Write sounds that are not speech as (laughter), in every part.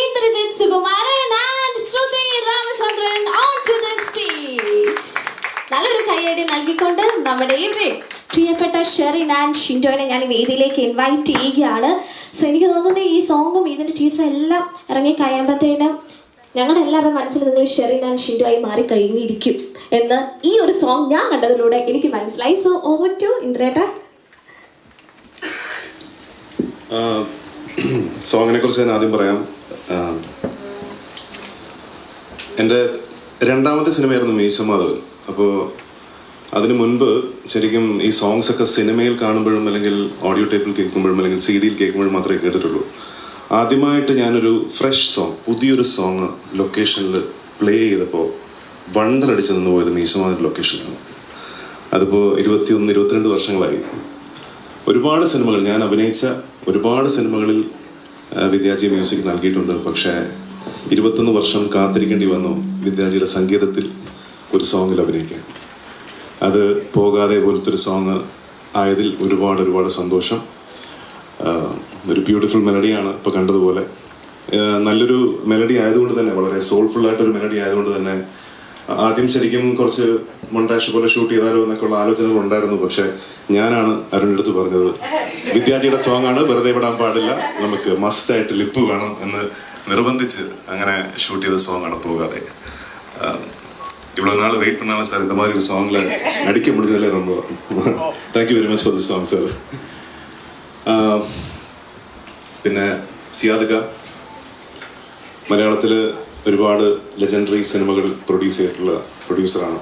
Indrajit Sukumaran and Shruti Ramachandran onto the stage. നല്ലൊരു കൈയടി നൽകിക്കൊണ്ട് നമ്മുടെ പ്രിയപ്പെട്ട ഷെറിൻ ആൻഡ് ഷിൻഡോനെ ഞാൻ വേദിയിലേക്ക് ഇൻവൈറ്റ് ചെയ്യുകയാണ്. സോ എനിക്ക് തോന്നുന്നത് ഈ സോങ്ങും ഇതിന്റെ ടീച്ചറും എല്ലാം ഇറങ്ങി കഴിയുമ്പോഴത്തേനും ഞങ്ങളുടെ എല്ലാവരുടെ മനസ്സിൽ നിങ്ങൾ ഷെറിൻ ആൻഡ് ഷിൻഡോ ആയി മാറി കഴിഞ്ഞിരിക്കും എന്ന് ഈ ഒരു സോങ് ഞാൻ കണ്ടതിലൂടെ എനിക്ക് മനസ്സിലായി. സോ ഓവർ ടു ഇന്ദ്രേട്ട. സോങ്ങിനെ കുറിച്ച് ഞാൻ ആദ്യം പറയാം. എന്റെ രണ്ടാമത്തെ സിനിമയായിരുന്നു മീശമാധവൻ. അപ്പോൾ അതിനു മുൻപ് ശരിക്കും ഈ സോങ്സ് ഒക്കെ സിനിമയിൽ കാണുമ്പോഴും അല്ലെങ്കിൽ ഓഡിയോ ടേപ്പിൽ കേൾക്കുമ്പോഴും അല്ലെങ്കിൽ സി ഡിയിൽ കേൾക്കുമ്പോഴും മാത്രമേ കേട്ടിട്ടുള്ളൂ. ആദ്യമായിട്ട് ഞാനൊരു ഫ്രഷ് സോങ് പുതിയൊരു സോങ് ലൊക്കേഷനിൽ പ്ലേ ചെയ്തപ്പോൾ വണ്ടർ അടിച്ച് നിന്ന് പോയത് മീശമാധവൻ ലൊക്കേഷനിലാണ് അതിപ്പോൾ ഇരുപത്തിയൊന്ന് ഇരുപത്തിരണ്ട് വർഷങ്ങളായി. ഒരുപാട് സിനിമകൾ ഞാൻ അഭിനയിച്ച ഒരുപാട് സിനിമകളിൽ വിദ്യാജി മ്യൂസിക് നൽകിയിട്ടുണ്ട്. പക്ഷേ ഇരുപത്തൊന്ന് വർഷം കാത്തിരിക്കേണ്ടി വന്നു വിദ്യാജിയുടെ സംഗീതത്തിൽ ഒരു സോങ്ങിൽ അഭിനയിക്കാൻ. അത് പോകാതെ പോലത്തെ ഒരു സോങ് ആയതിൽ ഒരുപാട് ഒരുപാട് സന്തോഷം. ഒരു ബ്യൂട്ടിഫുൾ മെലഡിയാണ് ഇപ്പോൾ കണ്ടതുപോലെ. നല്ലൊരു മെലഡി ആയതുകൊണ്ട് തന്നെ വളരെ സോൾഫുൾ ആയിട്ടൊരു മെലഡി ആയതുകൊണ്ട് തന്നെ ആദ്യം ശരിക്കും കുറച്ച് മൊണ്ടാഷ് പോലെ ഷൂട്ട് ചെയ്താലോ എന്നൊക്കെ ഉള്ള ആലോചനകൾ ഉണ്ടായിരുന്നു പക്ഷെ ഞാനാണ് അരുണിൻ്റെ അടുത്ത് പറഞ്ഞത് വിദ്യാർത്ഥിയുടെ സോങ് ആണ് വെറുതെ വിടാൻ പാടില്ല നമുക്ക് മസ്റ്റ് ആയിട്ട് ലിപ്പ് വേണം എന്ന് നിർബന്ധിച്ച് അങ്ങനെ ഷൂട്ട് ചെയ്ത സോങ് ആണ് പോകാതെ ആ, இவ்வளவு நாள் வெயிட் பண்ணாலும் சார் இந்த மாதிரி ஒரு சாங்ல நடிக்க முடிஞ்சதுல ரொம்ப thank you very much for this song sir പിന്നെ സിയാദിക മലയാളത്തിൽ ഒരുപാട് ലെജൻഡറി സിനിമകൾ പ്രൊഡ്യൂസ് ചെയ്തിട്ടുള്ള പ്രൊഡ്യൂസറാണ്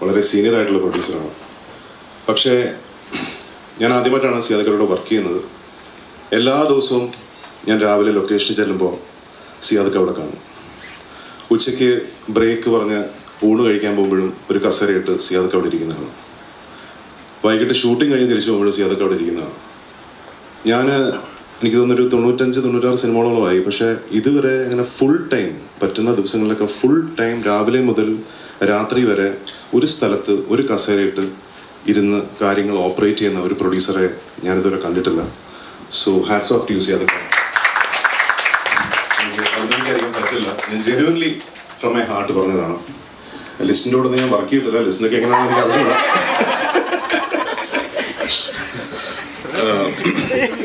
വളരെ സീനിയർ ആയിട്ടുള്ള പ്രൊഡ്യൂസറാണ് പക്ഷേ ഞാൻ ആദ്യമായിട്ടാണ് സിയാദക്കരോട് വർക്ക് ചെയ്യുന്നത്. എല്ലാ ദിവസവും ഞാൻ രാവിലെ ലൊക്കേഷനിൽ ചെല്ലുമ്പോൾ സിയാദക്ക അവിടെ കാണും. ഉച്ചയ്ക്ക് ബ്രേക്ക് പറഞ്ഞ് ഊണ് കഴിക്കാൻ പോകുമ്പോഴും ഒരു കസേരയിട്ട് സിയാദക്ക അവിടെ ഇരിക്കുന്നതാണ്. വൈകിട്ട് ഷൂട്ടിംഗ് കഴിഞ്ഞ് തിരിച്ചു പോകുമ്പോഴും സിയാദക്ക അവിടെ ഇരിക്കുന്നതാണ്. ഞാൻ എനിക്ക് തോന്നുന്നൊരു തൊണ്ണൂറ്റഞ്ച് തൊണ്ണൂറ്റാറ് സിനിമകളോളമായി. പക്ഷേ ഇതുവരെ അങ്ങനെ ഫുൾ ടൈം പറ്റുന്ന ദിവസങ്ങളിലൊക്കെ ഫുൾ ടൈം രാവിലെ മുതൽ രാത്രി വരെ ഒരു സ്ഥലത്ത് ഒരു കസേരയിട്ട് ഇരുന്ന് കാര്യങ്ങൾ ഓപ്പറേറ്റ് ചെയ്യുന്ന ഒരു പ്രൊഡ്യൂസറെ ഞാനിതുവരെ കണ്ടിട്ടില്ല. സോ ഹാറ്റ്സ് ഓഫ് ടു ചെയ്യാതെ അഭിനയിക്കാതിരിക്കാൻ പറ്റില്ല. ഞാൻ ജെനുവൻലി ഫ്രം മൈ ഹാർട്ട് പറഞ്ഞതാണ്. ലിസ്റ്റിന്റെ കൂടെ ഞാൻ വർക്ക് ചെയ്തിട്ടില്ല. ലിസ്റ്റിനൊക്കെ എങ്ങനെയാണെന്ന് എനിക്ക് അറിഞ്ഞില്ല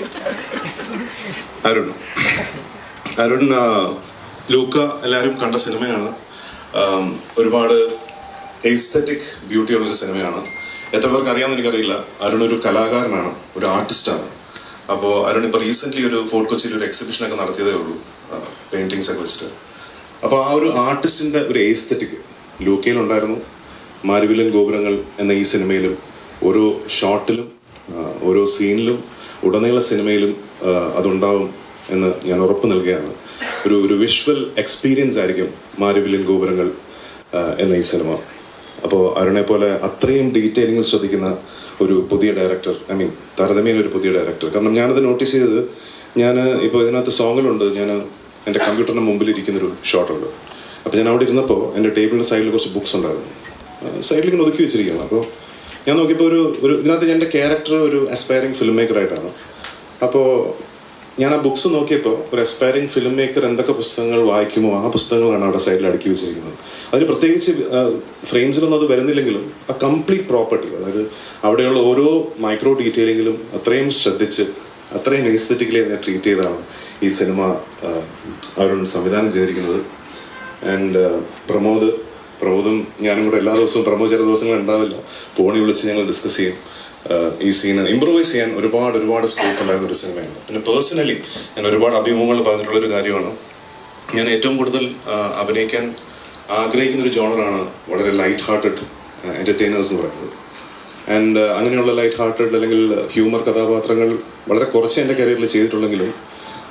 (laughs) (laughs) അരുൺ. അരുൺ ലൂക്ക എല്ലാവരും കണ്ട സിനിമയാണ്. ഒരുപാട് എസ്തറ്റിക് ബ്യൂട്ടി ഉള്ളൊരു സിനിമയാണ്. എത്ര പേർക്ക് അറിയാമെന്ന് എനിക്കറിയില്ല. അരുൺ ഒരു കലാകാരനാണ് ഒരു ആർട്ടിസ്റ്റാണ് അപ്പോൾ അരുൺ ഇപ്പോൾ റീസെന്റ്ലി ഒരു ഫോർട്ട് കൊച്ചിയിൽ ഒരു എക്സിബിഷനൊക്കെ നടത്തിയതേ ഉള്ളൂ. പെയിന്റിങ്സ് ഒക്കെ വെച്ചിട്ട്. അപ്പോൾ ആ ഒരു ആർട്ടിസ്റ്റിന്റെ ഒരു എസ്തറ്റിക് ലൂക്കയിലുണ്ടായിരുന്നു. മാരുവിലൻ ഗോപുരങ്ങൾ എന്ന ഈ സിനിമയിലും ഓരോ ഷോട്ടിലും ഓരോ സീനിലും ഉടനീള സിനിമയിലും അതുണ്ടാവും എന്ന് ഞാൻ ഉറപ്പ് നൽകുകയാണ്. ഒരു ഒരു വിഷ്വൽ എക്സ്പീരിയൻസ് ആയിരിക്കും മാരുവിലിൻ ഗോപുരങ്ങൾ എന്ന ഈ സിനിമ. അപ്പോൾ അരുണെ പോലെ അത്രയും ഡീറ്റെയിലിങ്ങിൽ ശ്രദ്ധിക്കുന്ന ഒരു പുതിയ ഡയറക്ടർ ഐ മീൻ താരതമ്യേന ഒരു പുതിയ ഡയറക്ടർ കാരണം ഞാനത് നോട്ടീസ് ചെയ്തത് ഞാൻ ഇപ്പോൾ ഇതിനകത്ത് സോങ്ങിലുണ്ട് ഞാൻ എന്റെ കമ്പ്യൂട്ടറിന് മുമ്പിൽ ഇരിക്കുന്നൊരു ഷോട്ടുണ്ട് അപ്പോൾ ഞാൻ അവിടെ ഇരുന്നപ്പോൾ എന്റെ ടേബിളിന്റെ സൈഡിൽ കുറച്ച് ബുക്സ് ഉണ്ടായിരുന്നു. സൈഡിൽ ഇങ്ങനെ ഒതുക്കി വെച്ചിരിക്കുകയാണ്. അപ്പോൾ ഞാൻ നോക്കിയപ്പോൾ ഒരു ഒരു ഇതിനകത്ത് എന്റെ ക്യാരക്ടർ ഒരു അസ്പയറിംഗ് ഫിലിം മേക്കറായിട്ടാണ് അപ്പോൾ ഞാൻ ആ ബുക്സ് നോക്കിയപ്പോൾ ഒരു അസ്പയറിംഗ് ഫിലിം മേക്കർ എന്തൊക്കെ പുസ്തകങ്ങൾ വായിക്കുമോ ആ പുസ്തകങ്ങളാണ് അവിടെ സൈഡിൽ അടുക്കി വെച്ചിരിക്കുന്നത്. അതിന് പ്രത്യേകിച്ച് ഫ്രെയിംസിലൊന്നും അത് വരുന്നില്ലെങ്കിലും ആ കംപ്ലീറ്റ് പ്രോപ്പർട്ടി അതായത് അവിടെയുള്ള ഓരോ മൈക്രോ ഡീറ്റെയിലിങ്ങിലും അത്രയും ശ്രദ്ധിച്ച് അത്രയും എസ്തറ്റിക്കലി അതിനെ ട്രീറ്റ് ചെയ്താണ് ഈ സിനിമ അവരോട് സംവിധാനം ചെയ്തിരിക്കുന്നത്. ആൻഡ് പ്രമോദ് പ്രമോദും ഞാനും കൂടെ എല്ലാ ദിവസവും പ്രമോദ് ചില ദിവസങ്ങൾ ഉണ്ടാവില്ല. ഫോണിൽ വിളിച്ച് ഞങ്ങൾ ഡിസ്കസ് ചെയ്യും. ഈ സീന് ഇമ്പ്രൂവൈസ് ചെയ്യാൻ ഒരുപാട് ഒരുപാട് സ്കോപ്പ് ഉണ്ടായിരുന്ന ഒരു സിനിമയാണ് പിന്നെ പേഴ്സണലി ഞാൻ ഒരുപാട് അഭിമുഖങ്ങൾ പറഞ്ഞിട്ടുള്ള ഒരു കാര്യമാണ്. ഞാൻ ഏറ്റവും കൂടുതൽ അഭിനയിക്കാൻ ആഗ്രഹിക്കുന്ന ഒരു ജോണറാണ് വളരെ ലൈറ്റ് ഹാർട്ടഡ് എന്റർടൈനേഴ്സ് എന്ന് പറയുന്നത്. ആൻഡ് അങ്ങനെയുള്ള ലൈറ്റ് ഹാർട്ടഡ് അല്ലെങ്കിൽ ഹ്യൂമർ കഥാപാത്രങ്ങൾ വളരെ കുറച്ച് എന്റെ കരിയറിൽ ചെയ്തിട്ടുള്ളെങ്കിലും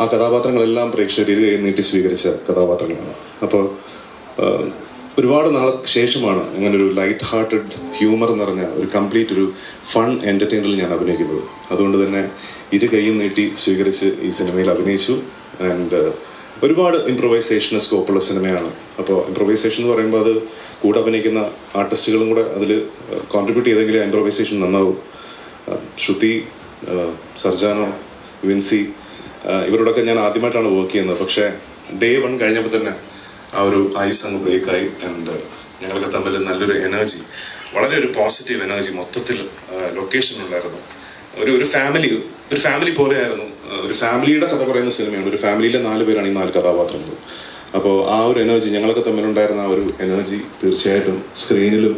ആ കഥാപാത്രങ്ങളെല്ലാം പ്രേക്ഷകർ ഇരു നീട്ടി സ്വീകരിച്ച കഥാപാത്രങ്ങളാണ്. അപ്പോൾ ഒരുപാട് നാളെ ശേഷമാണ് അങ്ങനെ ഒരു ലൈറ്റ് ഹാർട്ടഡ് ഹ്യൂമർ എന്ന് പറഞ്ഞ ഒരു കംപ്ലീറ്റ് ഒരു ഫൺ എന്റർടൈനറിൽ ഞാൻ അഭിനയിക്കുന്നത്. അതുകൊണ്ട് തന്നെ ഇരു കൈയും നീട്ടി സ്വീകരിച്ച് ഈ സിനിമയിൽ അഭിനയിച്ചു. ആൻഡ് ഒരുപാട് ഇംപ്രൊവൈസേഷൻ സ്കോപ്പുള്ള സിനിമയാണ്. അപ്പോൾ ഇംപ്രൊവൈസേഷൻ എന്ന് പറയുമ്പോൾ അത് കൂടെ അഭിനയിക്കുന്ന ആർട്ടിസ്റ്റുകളും കൂടെ അതിൽ കോൺട്രിബ്യൂട്ട് ചെയ്തെങ്കിൽ ഇംപ്രൊവൈസേഷൻ നന്നാവും. ശ്രുതി ആ, സർജാനോ വിൻസി ഇവരോടൊക്കെ ഞാൻ ആദ്യമായിട്ടാണ് വർക്ക് ചെയ്യുന്നത്. പക്ഷേ ഡേ വൺ കഴിഞ്ഞപ്പോൾ തന്നെ ആ ഒരു ഐസ് അങ്ങ് ബ്രേക്കായി ആൻഡ് ഞങ്ങൾക്ക് തമ്മിൽ നല്ലൊരു എനർജി വളരെ ഒരു പോസിറ്റീവ് എനർജി മൊത്തത്തിൽ ലൊക്കേഷൻ ഉണ്ടായിരുന്നു. ഒരു ഒരു ഫാമിലി ഒരു ഫാമിലി പോലെയായിരുന്നു. ഒരു ഫാമിലിയുടെ കഥ പറയുന്ന സിനിമയാണ്. ഒരു ഫാമിലിയിലെ നാല് പേരാണ് ഈ നാല് കഥാപാത്രങ്ങൾ. അപ്പോൾ ആ ഒരു എനർജി ഞങ്ങളൊക്കെ തമ്മിലുണ്ടായിരുന്ന ആ ഒരു എനർജി തീർച്ചയായിട്ടും സ്ക്രീനിലും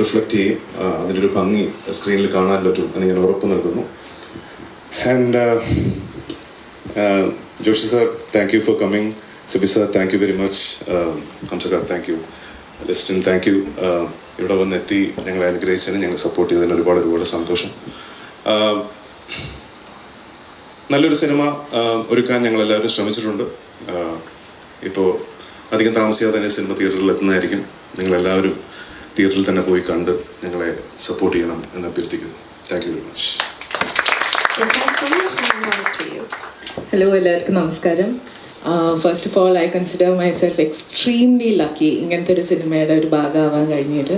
റിഫ്ലക്റ്റ് ചെയ്യും. അതിന്റെ ഒരു ഭംഗി സ്ക്രീനിൽ കാണാൻ പറ്റും എന്ന് ഞാൻ ഉറപ്പ് നൽകുന്നു. And Joshi sir thank you for coming Sibi sir thank you very much ഹംസക thank you Listin thank you ഇവിടെ വന്ന് എത്തി ഞങ്ങളെ അനുഗ്രഹിച്ചതിന് ഞങ്ങൾ സപ്പോർട്ട് ചെയ്തതിന് ഒരുപാട് ഒരുപാട് സന്തോഷം. Uh, നല്ലൊരു സിനിമ uh, ഒരുക്കാൻ ഞങ്ങൾ എല്ലാവരും ശ്രമിച്ചിട്ടുണ്ട് ഇപ്പോൾ അധികം താമസിയാതെ തന്നെ സിനിമ തിയേറ്ററിൽ എത്തുന്നതായിരിക്കും. നിങ്ങളെല്ലാവരും തിയേറ്ററിൽ തന്നെ പോയി കണ്ട് ഞങ്ങളെ സപ്പോർട്ട് ചെയ്യണം എന്ന് അഭ്യർത്ഥിക്കുന്നു. Thank you very much hello എല്ലാവർക്കും നമസ്കാരം. First of all I consider myself extremely lucky ഇങ്ങനത്തെ ഒരു സിനിമയുടെ ഒരു ഭാഗമാവാൻ കഴിഞ്ഞിട്ട്.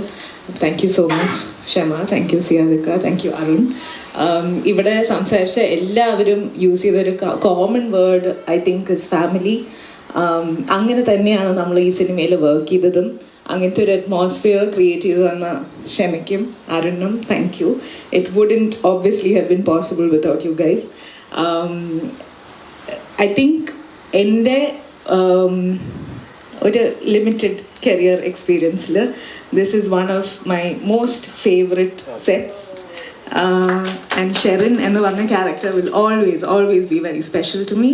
Thank you so much Kshama thank you സിയാദിക്ക thank you Arun ഇവിടെ സംസാരിച്ച എല്ലാവരും യൂസ് ചെയ്തൊരു common word I think is family അങ്ങനെ തന്നെയാണ് നമ്മൾ ഈ സിനിമയിൽ വർക്ക് ചെയ്തതും. അങ്ങനത്തെ ഒരു അറ്റ്മോസ്ഫിയർ ക്രിയേറ്റ് ചെയ്തു തന്ന ക്ഷമയ്ക്കും അരുണും. Thank you it wouldn't obviously have been possible without you guys I think എന്റെ ഒരു limited career എക്സ്പീരിയൻസിൽ this is one of my most favourite sets and Sherin എന്ന് പറഞ്ഞ character will always always be very special to me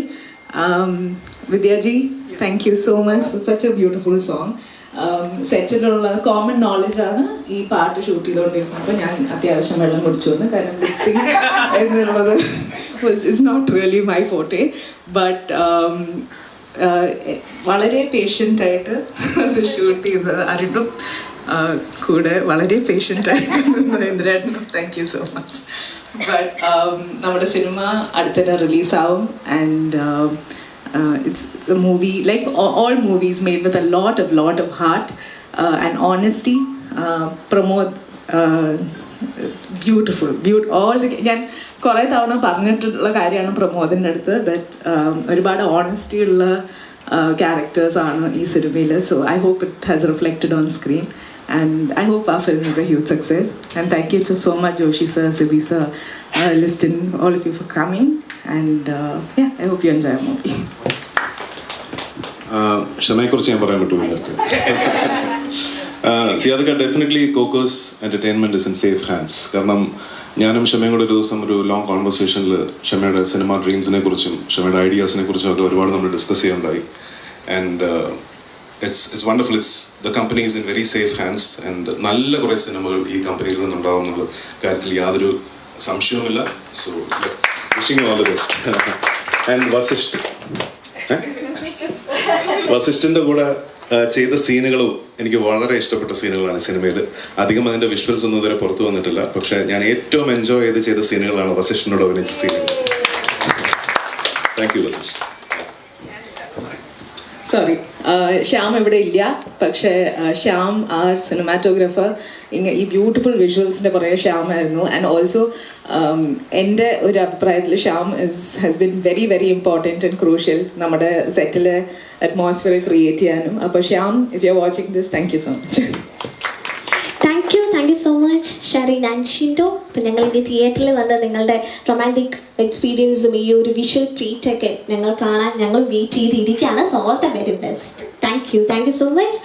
Vidyaji thank you so much for such a beautiful song സെറ്റിലുള്ള common നോളജാണ് ഈ പാട്ട് shoot ചെയ്തുകൊണ്ടിരുന്നപ്പോൾ ഞാൻ അത്യാവശ്യം വെള്ളം കുടിച്ചു വന്നു കാരണം മിക്സിങ് (laughs) എന്നുള്ളത് is not really my forte but വളരെ പേഷ്യന്റ് ആയിട്ട് ഷൂട്ട് ചെയ്ത് അരുണും ആഹ് കൂടെ വളരെ പേഷ്യന്റ് ആയിട്ട് മഹേന്ദ്രായിട്ടും thank you so much but നമ്മുടെ സിനിമ അടുത്തിടെ റിലീസാവും and uh, it's, it's a movie like all, movies made with a lot of lot of heart uh, and honesty uh, promote uh, beautiful beauty all ഞാൻ കുറേ തവണ പറഞ്ഞിട്ടുള്ള കാര്യമാണ് പ്രമോദിന്റെ അടുത്ത് that ഒരുപാട് honesty ഉള്ള ക്യാരക്ടേഴ്സാണ് ഈ സിനിമയിൽ so I hope it has reflected on screen and is a huge success. And thank you to so much Joshi sir, Sibi sir, uh, sir all of you for coming. And uh, yeah, I hope you enjoy our movie. ക്ഷമയെക്കുറിച്ച് ഞാൻ പറയാൻ പറ്റുമോ സിയാദക്ക definitely Cocos entertainment is in safe hands കാരണം ഞാനും ക്ഷമയും കൂടെ ഒരു ദിവസം ഒരു ലോങ് കോൺവെർസേഷനിൽ ക്ഷമയുടെ സിനിമ ഡ്രീംസിനെ കുറിച്ചും ക്ഷമയുടെ ഐഡിയാസിനെ കുറിച്ചും ഒക്കെ ഒരുപാട് നമ്മൾ discuss ചെയ്യുണ്ടായി and it's it's wonderful it's the company is in very safe hands and നല്ല കുറേ സിനിമകൾ ഈ കമ്പനിയിൽ നിന്നുണ്ടാവും എന്നുള്ള കാര്യത്തിൽ യാതൊരു സംശയവുമില്ല. So wishing all the best and Vasisht. വസിഷ്ഠിന്റെ കൂടെ ചെയ്ത സീനുകളും എനിക്ക് വളരെ ഇഷ്ടപ്പെട്ട സീനുകളാണ് സിനിമയിൽ. അധികം അതിന്റെ വിഷ്വൽസ് ഒന്നും ഇതുവരെ പുറത്തു വന്നിട്ടില്ല. പക്ഷെ ഞാൻ ഏറ്റവും എൻജോയ് ചെയ്ത് ചെയ്ത സീനുകളാണ് വസിഷ്ഠിനോട് അഭിനയിച്ച സീനുകൾ. Thank you Vasisht. Sorry Shyam ഇവിടെ ഇല്ല. പക്ഷേ uh, ശ്യാം ആർ സിനിമാറ്റോഗ്രാഫർ ഇങ്ങനെ ഈ ബ്യൂട്ടിഫുൾ വിഷ്വൽസിന്റെ പുറകെ ശ്യാമായിരുന്നു ആൻഡ് ഓൾസോ എന്റെ ഒരു അഭിപ്രായത്തിൽ Shyam is has been very very important and crucial നമ്മുടെ സെറ്റിലെ അറ്റ്മോസ്ഫിയർ ക്രിയേറ്റ് ചെയ്യാനും. അപ്പോൾ Shyam if you are watching this thank you so much you so much Sherin and Shindo അപ്പം ഞങ്ങൾ ഇനി തിയേറ്ററിൽ വന്ന് നിങ്ങളുടെ റൊമാന്റിക് എക്സ്പീരിയൻസും ഈ ഒരു വിഷ്വൽ ട്രീറ്റ് ഒക്കെ ഞങ്ങൾ കാണാൻ ഞങ്ങൾ വെയിറ്റ് ചെയ്തിരിക്കുകയാണ്. So all the very best thank you thank you so much